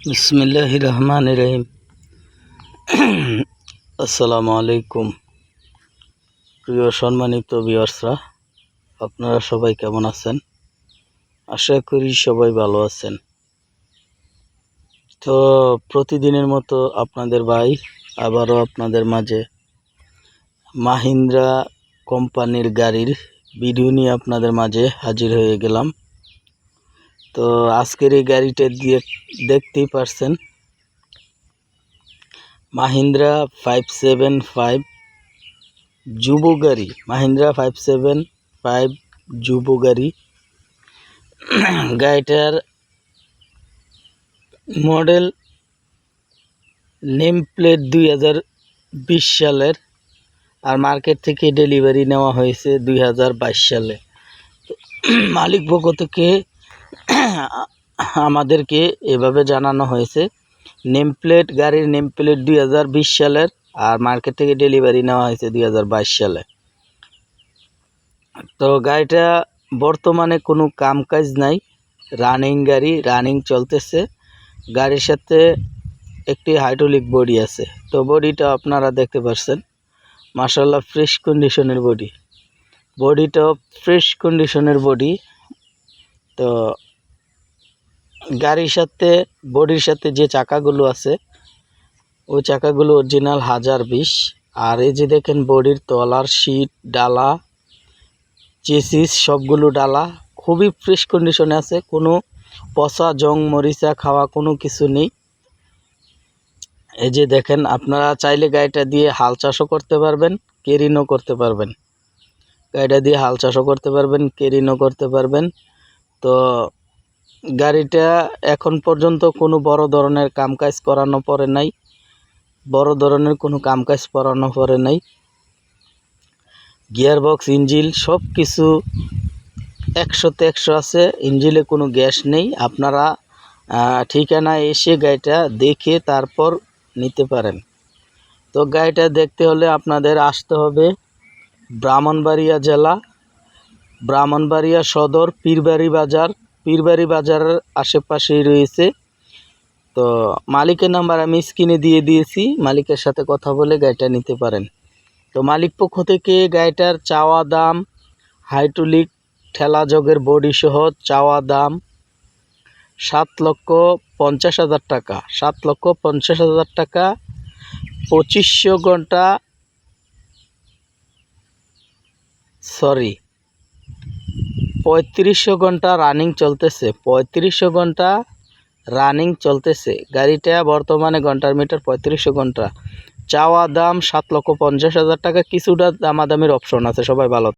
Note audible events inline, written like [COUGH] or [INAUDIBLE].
বিসমিল্লাহ রহমান রহিম [CLEARS THROAT] আসসালামু আলাইকুম প্রিয় সম্মানিত বিয়ার্সরা আপনারা সবাই কেমন আছেন? আশা করি সবাই ভালো আছেন। তো প্রতিদিনের মতো আপনাদের ভাই, আবারও আপনাদের মাঝে মাহিন্দ্রা কোম্পানির গাড়ির ভিডিও নিয়ে আপনাদের মাঝে হাজির হয়ে গেলাম। তো আজকের এই গাড়িটা দিয়ে দেখতেই পারছেন। মাহিন্দ্রা ফাইভ সেভেন ফাইভ যুব গাড়ি, মাহিন্দ্রা ফাইভ সেভেন ফাইভ যুব গাড়ি। গাড়িটার মডেল নেম প্লেট দুই হাজার বিশ সালের আর মার্কেট থেকে ডেলিভারি নেওয়া হয়েছে দুই হাজার বাইশ সালে। মালিক পক্ষ থেকে আমাদেরকে এভাবে জানানো হয়েছে। নেম প্লেট গাড়ির নেম প্লেট দুই সালের আর মার্কেট থেকে ডেলিভারি নেওয়া হয়েছে দুই হাজার বাইশ সালে। তো গাড়িটা বর্তমানে কোনো কাম কাজ নাই রানিং গাড়ি রানিং চলতেছে। গাড়ির সাথে একটি হাইড্রোলিক বডি আছে। তো বডিটা আপনারা দেখতে পাচ্ছেন মার্শাল্লাহ ফ্রেশ কন্ডিশনের বডি বডিটাও ফ্রেশ কন্ডিশনের বডি তো গাড়ির সাথে, বডির সাথে যে চাকাগুলো আছে, ওই চাকাগুলো অরিজিনাল হাজার বিশ। আর এই যে দেখেন বডির তলার সিট ডালা, চেসিস, সবগুলো ডালা খুবই ফ্রেশ কন্ডিশনে আছে। কোনো পচা জং, মরিচা খাওয়া কোনো কিছু নেই। এই যে দেখেন, আপনারা চাইলে গাড়িটা দিয়ে হাল চাষও করতে পারবেন কেরিনও করতে পারবেন। গাড়িটা দিয়ে হাল চাষও করতে পারবেন কেরিনও করতে পারবেন। তো গাড়িটা এখন পর্যন্ত কোনো বড় ধরনের কামকাজ করানো পড়ে নাই। বড় ধরনের কোনো কামকাজ করানো পড়ে নাই। গিয়ারবক্স, ইঞ্জিল সব কিছু একশোতে একশো আছে। ইঞ্জিলে কোনো গ্যাস নেই। আপনারা ঠিকানায় এসে গাড়িটা দেখে তারপর নিতে পারেন। তো গাড়িটা দেখতে হলে আপনাদের আসতে হবে ব্রাহ্মণবাড়িয়া জেলা। ব্রাহ্মণবাড়িয়া সদর, পীরবাড়ি বাজার। পীরবাড়ি বাজারের আশেপাশেই রয়েছে। তো মালিকের নাম্বার আমি স্ক্রিনে দিয়ে দিয়েছি। মালিকের সাথে কথা বলে গাড়িটা নিতে পারেন। তো মালিক পক্ষ থেকে গাড়িটার চাওয়া দাম, হাইড্রোলিক ঠেলা জগের বডি সহ চাওয়া দাম সাত লক্ষ পঞ্চাশ হাজার টাকা। সাত লক্ষ পঞ্চাশ হাজার টাকা। পঁচিশশো ঘণ্টা সরি পঁয়ত্রিশশো ঘণ্টা রানিং চলতেছে। পঁয়ত্রিশশো ঘণ্টা রানিং চলতেছে। গাড়িটা বর্তমানে ঘণ্টার মিটার পঁয়ত্রিশশো ঘণ্টা। চাওয়া দাম সাত লক্ষ পঞ্চাশ হাজার টাকা। কিছুটা দামাদামির অপশন আছে, সবাই ভালো